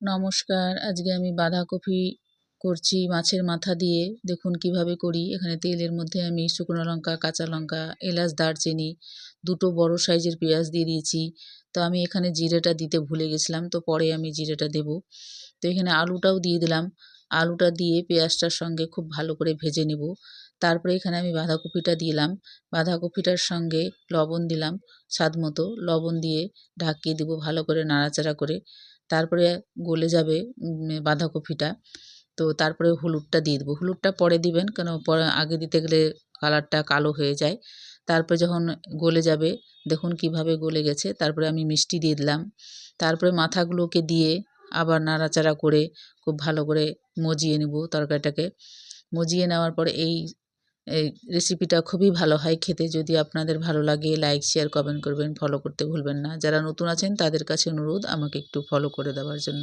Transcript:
নমস্কার, আজকে আমি বাঁধাকপি করছি মাছের মাথা দিয়ে। দেখুন কীভাবে করি। এখানে তেলের মধ্যে আমি শুকনো লঙ্কা, কাঁচা লঙ্কা, এলাচ, দারচিনি, দুটো বড় সাইজের পেঁয়াজ দিয়ে দিয়েছি। তো আমি এখানে জিরেটা দিতে ভুলে গেছিলাম, তো পরে আমি জিরেটা দেব। তো এখানে আলুটাও দিয়ে দিলাম। আলুটা দিয়ে পেঁয়াজটার সঙ্গে খুব ভালো করে ভেজে নেব। তারপরে এখানে আমি বাঁধাকপিটা দিলাম। বাঁধাকপিটার সঙ্গে লবণ দিলাম স্বাদ মতো। লবণ দিয়ে ঢাকিয়ে দেবো ভালো করে নাড়াচাড়া করে। তারপরে গলে যাবে বাঁধাকপিটা। তো তারপরে হলুদটা দিয়ে দেবো। হলুদটা পরে দিবেন কেন? পরে আগে দিতে গেলে কালারটা কালো হয়ে যায়। তারপরে যখন গলে যাবে, দেখুন কীভাবে গলে গেছে। তারপরে আমি মিষ্টি দিয়ে দিলাম। তারপরে মাথাগুলোকে দিয়ে আবার নাড়াচাড়া করে খুব ভালো করে মজিয়ে নেব তরকারিটাকে। মজিয়ে নেওয়ার পরে এই এই রেসিপিটা খুবই ভালো হয় খেতে। যদি আপনাদের ভালো লাগে লাইক শেয়ার কমেন্ট করবেন। ফলো করতে ভুলবেন না। যারা নতুন আছেন, তাদের কাছে অনুরোধ, আমাকে একটু ফলো করে দেওয়ার জন্য।